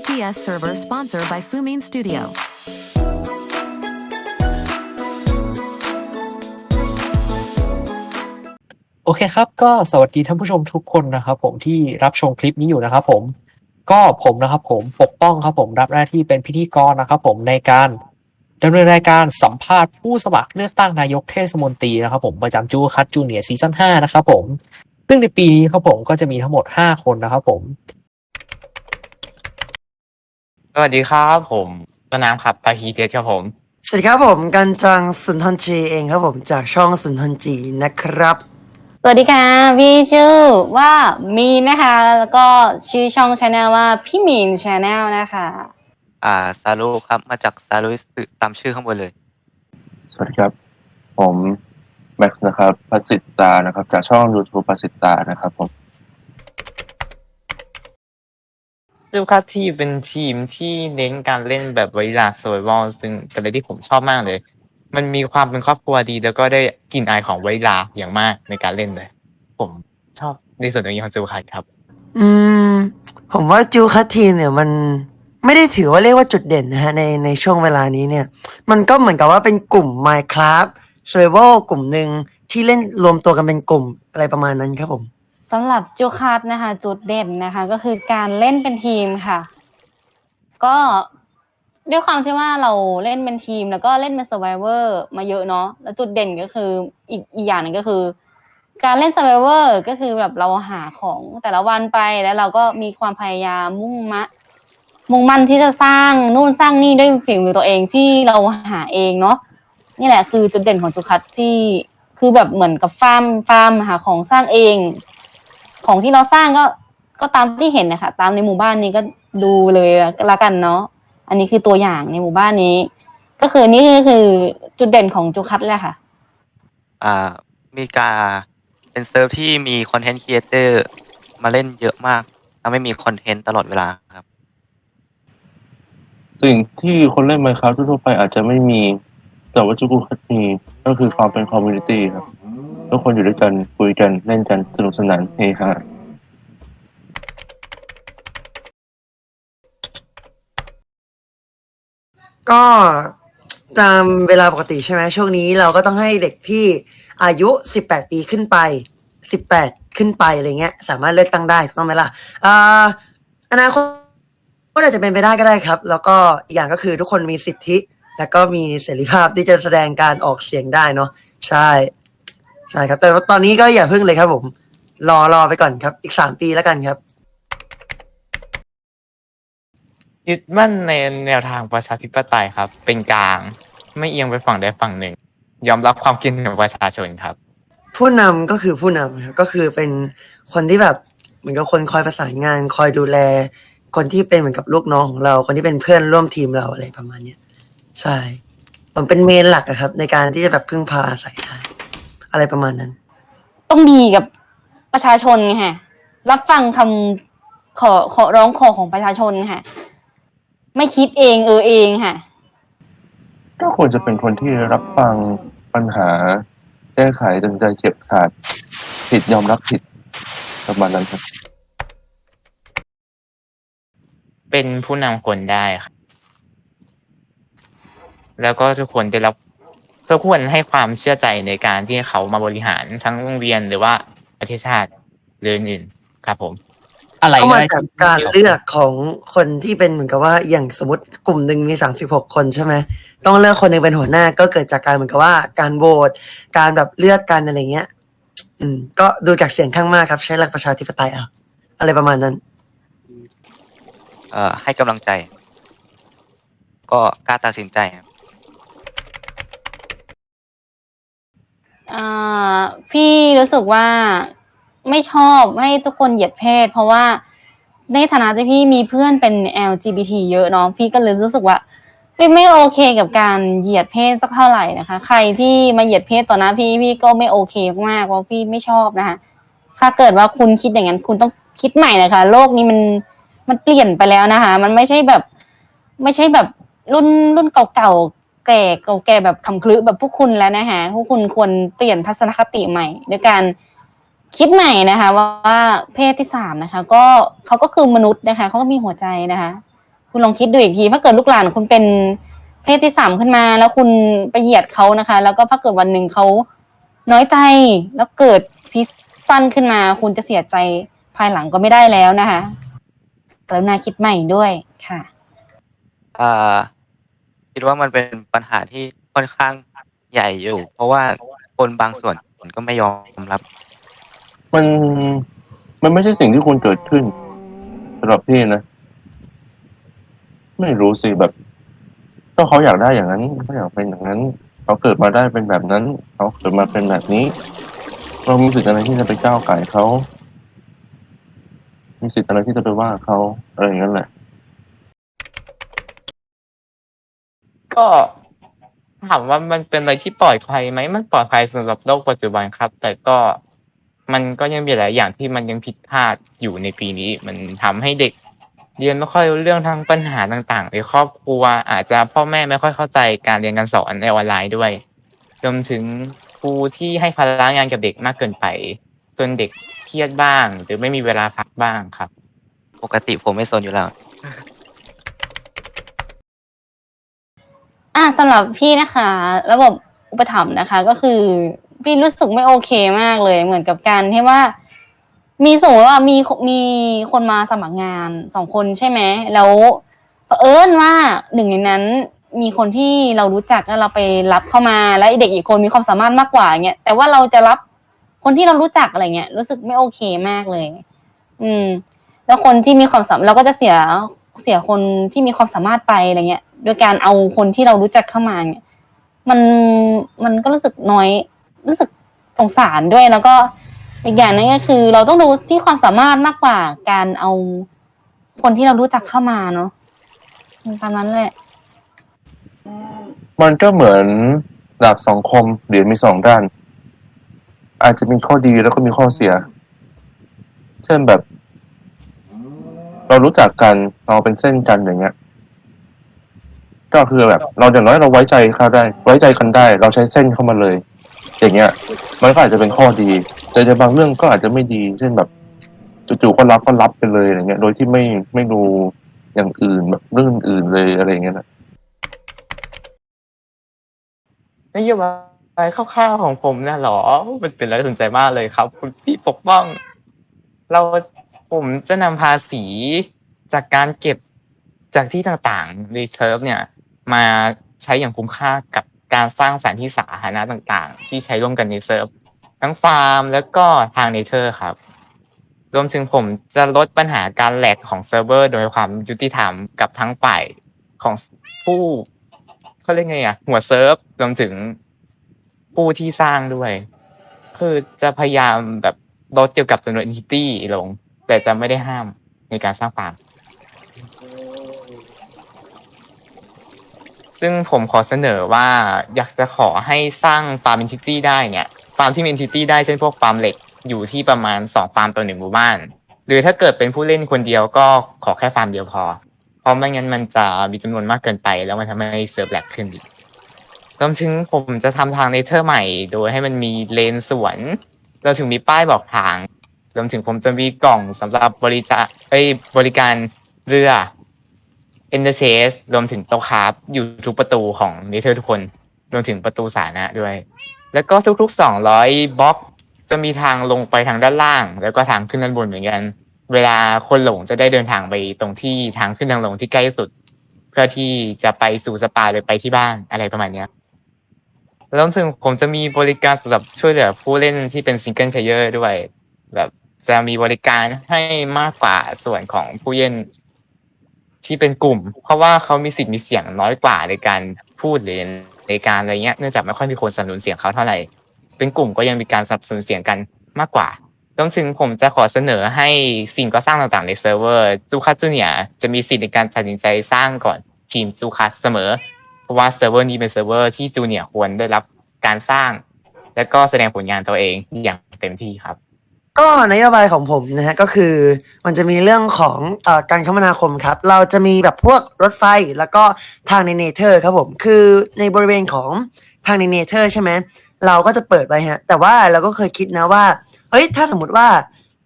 TPS server sponsored by Fumin Studio. โอเคครับ ก็สวัสดีท่านผู้ชมทุกคนนะครับ ผมที่รับชมคลิปนี้อยู่นะครับ ผม ก็ผมนะครับ ผมปกป้องครับ ผมรับหน้าที่เป็นพิธีกรนะครับ ผมในการดำเนินรายการสัมภาษณ์ผู้สมัครเลือกตั้งนายกเทศมนตรีนะครับผมประจำจูคัดจูเนียซีซั่นห้านะครับผม ซึ่งในปีนี้ครับผมก็จะมีทั้งหมดห้าคนนะครับผม สวัสดีครับผมต้นน้ำครับปาฮีเดชครับผม สวัสดีครับผมกันจังสุนทรจีเองครับผมจากช่องสุนทรจีนะครับ สวัสดีค่ะพี่ชื่อว่ามีนนะคะ แล้วก็ชื่อช่องชาแนลว่าพี่มีนชาแนลนะคะ อ่าซารุครับ มาจากซารุสึตามชื่อข้างบนเลย สวัสดีครับ ผมแม็กซ์นะครับประสิทธานะครับ จากช่อง YouTube ประสิทธานะครับผม จูคัสทีเป็นทีมที่เน้นการเล่นแบบไวลาโซย a l ซึ่งเป็นอะไรที่ผมชอบมากเลย มันมีความเป็นครอบครัวดี แล้วก็ได้กลิ่นอายของไวลาอย่างมากในการเล่นเลย ผมชอบในส่วนตรงนี้ของจูคัสครับ อืม ผมว่าจูคัตทีเนี่ยมันไม่ได้ถือว่าเรียกว่าจุดเด่นนะฮะในในช่วงเวลานี้เนี่ย มันก็เหมือนกับว่าเป็นกลุ่ม Minecraft Survival กลุ่มหนึ่งที่เล่นรวมตัวกันเป็นกลุ่มอะไรประมาณนั้นครับผม สำหรับจูคัสนะคะ จุดเด่นนะคะ ก็คือการเล่นเป็นทีมค่ะ ก็ด้วยความที่ว่าเราเล่นเป็นทีม แล้วก็เล่นเป็น s u r v i v o r มาเยอะเนาะแล้วจุดเด่นก็คืออีกอีกอย่างหนึ่งก็คือ การเล่น s u r v i v o r ก็คือแบบเราหาของแต่ละวันไปแล้วเราก็มีความพยายามมุ่งมะ มุ่งมั่นที่จะสร้างนู่นสร้างนี่ด้วยฝีมือตัวเองที่เราหาเองเนาะนี่แหละคือจุดเด่นของจูคัตที่คือแบบเหมือนกับฟาร์มฟาร์มหาของสร้างเอง ของที่เราสร้างก็ก็ตามที่เห็นนะคะตามในหมู่บ้านนี้ก็ดูเลยละกันเนาะอันนี้คือตัวอย่างในหมู่บ้านนี้ ก็คือนี่ก็คือจุดเด่นของจูคัตแหละค่ะ อ่ามีการเป็นเซิร์ฟที่มีคอนเทนต์ครีเอเตอร์มาเล่นเยอะมากทำให้มีคอนเทนต์ตลอดเวลาครับ สิ่งที่คนเล่น Minecraft ทั่วๆไปอาจจะไม่มี แต่ว่าจูกูคัตมีก็คือความเป็นคอมมูนิตี้ครับ ทุกคนอยู่ด้วยกันคุยกันเล่นกันสนุกสนานเฮฮาก็ตามเวลาปกติใช่ไหมช่วงนี้เราก็ต้องให้เด็กที่อายุ 18 ปีขึ้นไป 18 ขึ้นไปอะไรเงี้ย สามารถเลือกตั้งได้ถูกต้องไหมล่ะอ่าอนาคตก็อาจจะเป็นไปได้ก็ได้ครับ แล้วก็อีกอย่างก็คือทุกคนมีสิทธิ แล้วก็มีเสรีภาพที่จะแสดงการออกเสียงได้เนาะใช่ ใช่ครับ แต่ว่าตอนนี้ก็อย่าพึ่งเลยครับ ผม รอรอไปก่อนครับ อีกสามปีแล้วกันครับ ยึดมั่นในแนวทางประชาธิปไตยครับ เป็นกลาง ไม่เอียงไปฝั่งใดฝั่งหนึ่ง ยอมรับความคิดเห็นของประชาชนครับ ผู้นำก็คือผู้นำครับก็คือเป็นคนที่แบบเหมือนกับคนคอยประสานงาน คอยดูแล คนที่เป็นเหมือนกับลูกน้องของเรา คนที่เป็นเพื่อนร่วมทีมเราอะไรประมาณเนี้ยใช่ผมเป็นเมนหลักอะครับ ในการที่จะแบบพึ่งพาอาศัยได้ อะไรประมาณนั้น ต้องดีกับประชาชนไงค่ะรับฟังคำขอขอร้องขอของประชาชนค่ะ ไม่คิดเองเออเองค่ะ ก็ควรจะเป็นคนที่รับฟังปัญหา แก้ไขตัดสินใจเจ็บขาด ผิดยอมรับผิดประมาณนั้นครับเป็นผู้นำคนได้ครับแล้วก็ทุกคนได้รับทุ กคนให้ความเชื่อใจในการที่เขามาบริหารทั้งโรงเรียนหรือว่าประเทศชาติหรืออื่นๆครับผม อะไรก็มาได้จากการเลือกของคนที่เป็นเหมือนกับว่าอย่างสมมติกลุ่มหนึ่งมีสามสิบหกคนใช่ไหมต้องเลือกคนหนึ่งเป็นหัวหน้าก็เกิดจากการเหมือนกับว่าการโหวตการแบบเลือกกันอะไรเงี้ย อืม ก็ดูจากเสียงข้างมากครับ ใช้หลักประชาธิปไตยเอาอะไรประมาณนั้น เอ่อให้กำลังใจ ก็กล้าตัดสินใจครับ อ่าพี่รู้สึกว่าไม่ชอบให้ทุกคนเหยียดเพศ เพราะว่าในฐานะที่พี่มีเพื่อนเป็น LGBT เยอะเนาะพี่ก็เลยรู้สึกว่าพี่ไม่โอเคกับการเหยียดเพศสักเท่าไหร่นะคะ ใครที่มาเหยียดเพศต่อหน้าพี่พี่ก็ไม่โอเคมากเพราะพี่ไม่ชอบนะคะ ถ้าเกิดว่าคุณคิดอย่างนั้น คุณต้องคิดใหม่นะคะ โลกนี้มันมันเปลี่ยนไปแล้วนะคะ มันไม่ใช่แบบ ไม่ใช่แบบรุ่นรุ่นเก่าๆ ก่เก่าแก่แบบคำคลึแบบพวกคุณแล้วนะคะพวกคุณควรเปลี่ยนทัศนคติใหม่ด้วยการคิดใหม่นะคะ ว่าวาเพศที่สามนะคะ ก็เขาก็คือมนุษย์นะคะเขาก็มีหัวใจนะคะ คุณลองคิดดูอีกที ถ้าเกิดลูกหลานคุณเป็นเพศที่สามขึ้นมา แล้วคุณไปเหยียดเขานะคะ แล้วก็ถ้าเกิดวันหนึ่งเขาน้อยใจแล้วเกิดซีซั่นขึ้นมา คุณจะเสียใจภายหลังก็ไม่ได้แล้วนะคะกรุณาคิดใหม่ด้วยค่ะ อ่า ดว่ามันเป็นปัญหาที่ค่อนข้างใหญ่อยู่ เพราะว่าคนบางส่วนก็ไม่ยอมรับ มันมันไม่ใช่สิ่งที่ควรเกิดขึ้นสำหรับพี่นะ ไม่รู้สิแบบก็เขาอยากได้อย่างนั้นเขาอยากเป็นอย่างนั้นเขาเกิดมาได้เป็นแบบนั้นเขาเกิดมาเป็นแบบนี้ เรามีสิทธิ์อะไรที่จะไปก้าวไก่เขามีสิทธิ์อะไรที่จะไปว่าเขาอะไรอย่างนั้นแหละ ก็ถามว่ามันเป็นอะไรที่ปลอดภัยไหมมันปลอดภัยสำหรับโลกปัจจุบันครับ แต่ก็มันก็ยังมีหลายอย่างที่มันยังผิดพลาดอยู่ในปีนี้ มันทำให้เด็ก เรียนไม่ค่อยรู้เรื่องทั้งปัญหาต่างๆในครอบครัว อาจจะพ่อแม่ไม่ค่อยเข้าใจการเรียนการสอนในออนไลน์ด้วยรวมถึงครูที่ให้ภาระงานกับเด็กมากเกินไป จนเด็กเครียดบ้าง หรือไม่มีเวลาพักบ้างครับ ปกติผมไม่สนอยู่แล้ว อะสำหรับพี่นะคะ ระบบอุปถัมภ์นะคะ ก็คือพี่รู้สึกไม่โอเคมากเลย เหมือนกับการที่ว่า มีสมมติว่ามีมีคนมาสมัครงานสองคนใช่ไหมแล้วเผอิญว่าหนึ่งในนั้นมีคนที่เรารู้จักแล้วเราไปรับเข้ามาแล้วเด็กอีกคนมีความสามารถมากกว่าเงี้ยแต่ว่าเราจะรับคนที่เรารู้จักอะไรเงี้ยรู้สึกไม่โอเคมากเลย อืม แล้วคนที่มีความสามารถเราก็จะเสีย เสียคนที่มีความสามารถไปอะไรเงี้ย โดยการเอาคนที่เรารู้จักเข้ามาเนี่ยมันมันก็รู้สึกน้อย รู้สึกสงสารด้วยแล้วก็อีกอย่างหนึงก็คือ เราต้องดูที่ความสามารถมากกว่าการเอาคนที่เรารู้จักเข้ามาเนาะตามนั้นแหละมันก็เหมือนดาบสองคมเหรียญมีสองด้าน อาจจะมีข้อดีแล้วก็มีข้อเสีย เช่นแบบ เรารู้จักกันเราเป็นเส้นกันอย่างเงี้ย ก็คือแบบ เราอย่างน้อยเราไว้ใจเขาได้ ไว้ใจกันได้ เราใช้เส้นเข้ามาเลย อย่างเงี้ย มันก็อาจจะเป็นข้อดี แต่ในบางเรื่องก็อาจจะไม่ดี เช่นแบบจู่ๆก็รับก็รับไปเลยอย่างเงี้ย โดยที่ไม่ไม่ดูอย่างอื่นแบบเรื่องอื่นเลยอะไรเงี้ยนะนโยบายคร่าวๆของผมนะหรอ มันเป็นอะไรสนใจมากเลยครับ คุณพี่ปกป้อง เรา ผมจะนำภาษีจากการเก็บจากที่ต่างๆ รีเทิร์ฟเนี่ย มาใช้อย่างคุ้มค่ากับการสร้างสถานที่สาธารณะต่างๆ ที่ใช้ร่วมกันในเซิร์ฟทั้งฟาร์มแล้วก็ทางเนเธอร์ครับ รวมถึงผมจะลดปัญหาการแหลกของเซิร์ฟเวอร์โดยความยุติธรรมกับทั้งฝ่ายของผู้เขาเรียกไงอะ หัวเซิร์ฟรวมถึงผู้ที่สร้างด้วย คือจะพยายามแบบลดเกี่ยวกับจำนวน entity ลง แต่จะไม่ได้ห้ามในการสร้างฟาร์ม ซึ่งผมขอเสนอว่าอยากจะขอให้สร้างฟาร์ม entity ได้เนี่ย ฟาร์มที่มี entity ได้เช่นพวกฟาร์มเหล็กอยู่ที่ประมาณสองฟาร์มต่อหนึ่งหมู่บ้าน หรือถ้าเกิดเป็นผู้เล่นคนเดียวก็ขอแค่ฟาร์มเดียวพอ เพราะไม่งั้นมันจะมีจำนวนมากเกินไป แล้วมันทำให้เซิร์ฟแลกขึ้นอีกรวมถึงผมจะทำทางเนเธอร์ใหม่ โดยให้มันมีเลนสวน เราถึงมีป้ายบอกทาง วมถึงผมจะมีกล่องสำหรับบริจาคเอ้บริการเรือเอนเตอร์เชสรวมถึงโต๊ะคราฟอยู่ทุกประตูของเนเธอร์ทุกคน รวมถึงประตูสาธารณะด้วย แล้วก็ทุกๆ200บล็อก จะมีทางลงไปทางด้านล่าง แล้วก็ทางขึ้นด้านบนเหมือนกัน เวลาคนหลงจะได้เดินทางไปตรงที่ทางขึ้นทางลงที่ใกล้สุด เพื่อที่จะไปสู่สปาหรือไปที่บ้านอะไรประมาณเนี้ยรวมถึงผมจะมีบริการสำหรับช่วยเหลือผู้เล่นที่เป็นซิงเกิลเพลเยอร์ด้วย แบบ จะมีบริการให้มากกว่าส่วนของผู้เล่นที่เป็นกลุ่ม เพราะว่าเขามีสิทธิ์มีเสียงน้อยกว่าในการพูดหรือในการอะไรเงี้ยเนื่องจากไม่ค่อยมีคนสนับสนุนเสียงเขาเท่าไหร่ เป็นกลุ่มก็ยังมีการสนับสนุนเสียงกันมากกว่ารวมถึงผมจะขอเสนอให้สิ่งก่อสร้างต่างๆ ในเซิร์ฟเวอร์จูคัสจูเนียจะมีสิทธิ์ในการตัดสินใจสร้างก่อนทีมจูคัสเสมอ เพราะว่าเซิร์ฟเวอร์นี้เป็นเซิร์ฟเวอร์ที่จูเนียควรได้รับการสร้าง และก็แสดงผลงานตัวเองอย่างเต็มที่ครับ ก็นโยบายของผมนะฮะก็คือมันจะมีเรื่องของเออการคมนาคมครับ เราจะมีแบบพวกรถไฟแล้วก็ทางในเนเธอร์ครับผม คือในบริเวณของทางในเนเธอร์ใช่ไหมเราก็จะเปิดไว้ฮะแต่ว่าเราก็เคยคิดนะว่าเฮ้ยถ้าสมมติว่า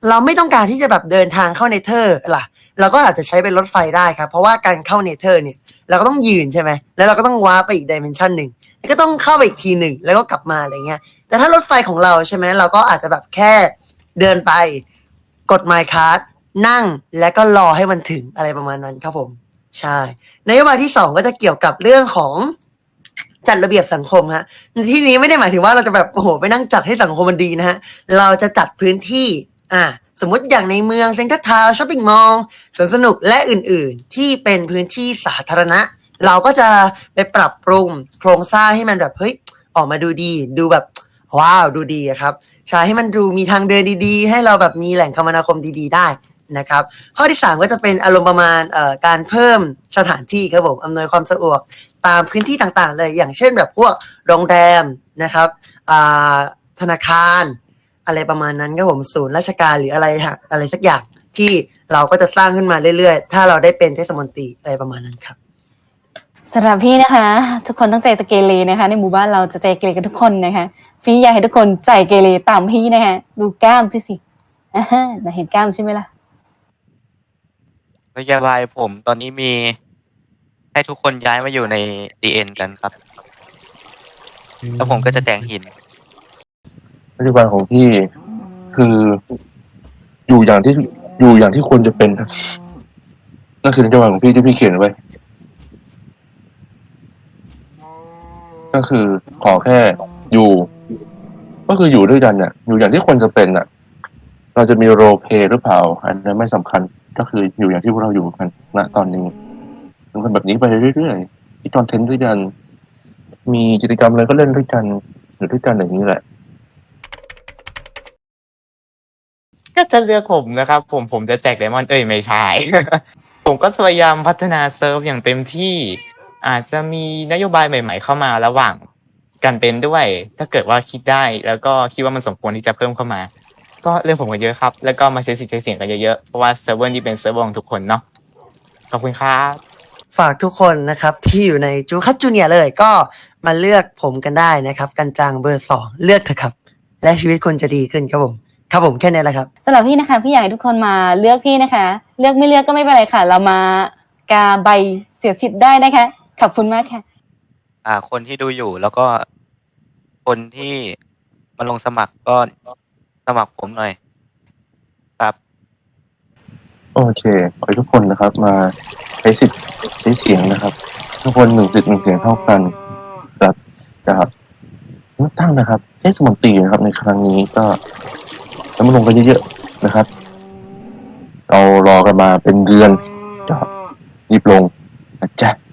เราไม่ต้องการที่จะแบบเดินทางเข้าเนเธอร์ล่ะ เราก็อาจจะใช้เป็นรถไฟได้ครับ เพราะว่าการเข้าเนเธอร์เนี่ยเราก็ต้องยืนใช่ไหมแล้วเราก็ต้องว้าไปอีกดิเมนชันหนึ่งแล้วก็ต้องเข้าไปอีกทีหนึ่งแล้วก็กลับมาอะไรเงี้ยแต่ถ้ารถไฟของเราใช่ไหมเราก็อาจจะแบบแค่ เดินไป กด My Card นั่งแล้วก็รอให้มันถึงอะไรประมาณนั้นครับผม ใช่นโยบายที่สองก็จะเกี่ยวกับเรื่องของจัดระเบียบสังคมฮะที่นี้ไม่ได้หมายถึงว่าเราจะแบบโอ้โหไปนั่งจัดให้สังคมมันดีนะฮะเราจะจัดพื้นที่ อ่า สมมติอย่างในเมืองเซ็นทรัลทาวน์ช้อปปิ้งมอลล์สวนสนุกและอื่นๆ ที่เป็นพื้นที่สาธารณะ เราก็จะไปปรับปรุงโครงสร้างให้มันแบบเฮ้ยออกมาดูดี ดูแบบว้าวดูดีครับ ใช้ให้มันดูมีทางเดินดีๆ ให้เราแบบมีแหล่งคมนาคมดีๆ ได้นะครับ ข้อที่สามก็จะเป็นอารมณ์ประมาณเอ่อการเพิ่มสถานที่ครับผมอำนวยความสะดวกตามพื้นที่ต่างๆ เลยอย่างเช่นแบบพวกโรงแรมนะครับอ่าธนาคารอะไรประมาณนั้นครับผมศูนย์ราชการหรืออะไรอะไรสักอย่างที่เราก็จะสร้างขึ้นมาเรื่อยๆ ถ้าเราได้เป็นเทศมนตรีอะไรประมาณนั้นครับ สำหรับพี่นะคะ ทุกคนต้องใจตะเกเรนะคะ ในหมู่บ้านเราจะใจเกเรกันทุกคนนะคะพี่อยากให้ทุกคนใจเกเรตามพี่นะคะดูกล้ามสิสิอ่าฮะน่าเห็นกล้ามใช่ไหมล่ะนโยบายผมตอนนี้มีให้ทุกคนย้ายมาอยู่ใน DN กันครับ แล้วผมก็จะแต่งหินนโยบายของพี่คืออยู่อย่างที่อยู่อย่างที่ควรจะเป็นครับนั่นคือนโยบายของพี่ที่พี่เขียนไว้ ก็คือขอแค่อยู่ ก็คืออยู่ด้วยกันน่ะอยู่อย่างที่ควรจะเป็นน่ะ เราจะมีโรเพหรือเปล่า อันนั้นไม่สำคัญก็คืออยู่อย่างที่พวกเราอยู่กันณตอนนี้มันเป็นแบบนี้ไปเรื่อยๆที่คอนเทนต์ด้วยกัน มีกิจกรรมอะไรก็เล่นด้วยกันอยู่ด้วยกันอย่างนี้แหละ ก็จะเลือกผมนะครับ ผมผมจะแจกไดมอนด์เอ้ยไม่ใช่ ผมก็พยายามพัฒนาเซิร์ฟอย่างเต็มที่ อาจจะมีนโยบายใหม่ ๆ เข้ามาระหว่างกันเป็นด้วย ถ้าเกิดว่าคิดได้ แล้วก็คิดว่ามันสมควรที่จะเพิ่มเข้ามา ก็เรื่องผมกันเยอะครับ แล้วก็มาใช้สิทธิ์ใช้เสียงกันเยอะๆเพราะว่าเซิร์ฟเวอร์นี้เป็นเซิร์ฟเวอร์ของทุกคนเนาะขอบคุณครับ ฝากทุกคนนะครับที่อยู่ในจูคัตจูเนียเลยก็มาเลือกผมกันได้นะครับ กันจางเบอร์สองเลือกเถอะครับ และชีวิตคุณจะดีขึ้นครับผมครับผมแค่นี้แหละครับสำหรับพี่นะคะพี่อยากให้ทุกคนมาเลือกพี่นะคะ เลือกไม่เลือกก็ไม่เป็นไรค่ะ เรามากาใบเสียสิทธิ์ได้นะคะ ขอบคุณมากค่ะ อ่า คนที่ดูอยู่แล้วก็คนที่มาลงสมัครก็สมัครผมหน่อย ครับโอเคขอให้ทุกคนนะครับ มาใช้สิทธิ์ใช้เสียงนะครับ ทุกคนหนึ่งสิทธิ์หนึ่งเสียงเท่ากันครับนะครับเลือกตั้งนะครับเทศมนตรีนะครับ ในครั้งนี้ก็แล้วมาลงกันเยอะๆนะครับ เรารอกันมาเป็นเดือนก็รีบลงนะจ๊ะขอบคุณครับ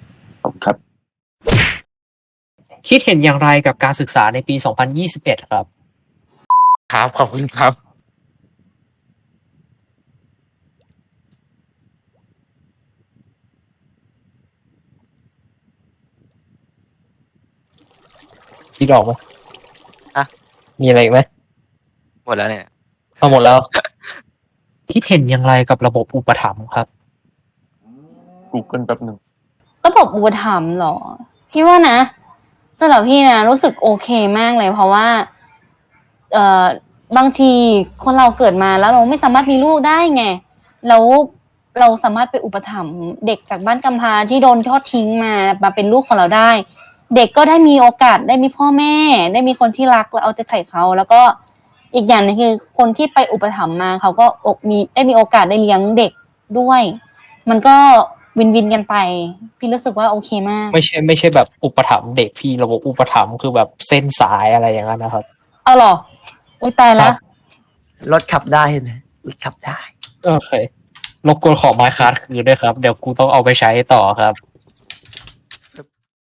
คิดเห็นอย่างไรกับการศึกษาในปี 2021 ครับ ครับ ขอบคุณครับ คิดออกไหมอะ มีอะไรอีกไหมหมดแล้วเนี่ย เอาหมดแล้ว คิดเห็นอย่างไรกับระบบอุปถัมภ์ครับ Google แป๊บหนึ่ง ระบบอุปถัมภ์เหรอ พี่ว่านะ สำหรับพี่นะรู้สึกโอเคมากเลย เพราะว่า เอ่อบางทีคนเราเกิดมาแล้วเราไม่สามารถมีลูกได้ไงแล้วเราสามารถไปอุปถัมภ์เด็กจากบ้านกำพร้าที่โดนทอดทิ้งมามาเป็นลูกของเราได้ เด็กก็ได้มีโอกาสได้มีพ่อแม่ ได้มีคนที่รักและเอาใจใส่เขา แล้วก็อีกอย่างหนึงคือคนที่ไปอุปถัมภ์มาเขาก็อกมีได้มีโอกาสได้เลี้ยงเด็กด้วย มันก็ วินวินกันไป พี่รู้สึกว่าโอเคมาก ไม่ใช่ไม่ใช่แบบอุปถัมภ์เด็กพี่ระบบอุปถัมภ์คือแบบเส้นสายอะไรอย่างนั้นนะครับเอาเหรออุ้ยตายแล้ครัวบรถขับได้เห็นไหมรถขับได้ โอเครบกวนขอไม้คาร์ดคืนด้วยครับ เดี๋ยวกูต้องเอาไปใช้ต่อครับ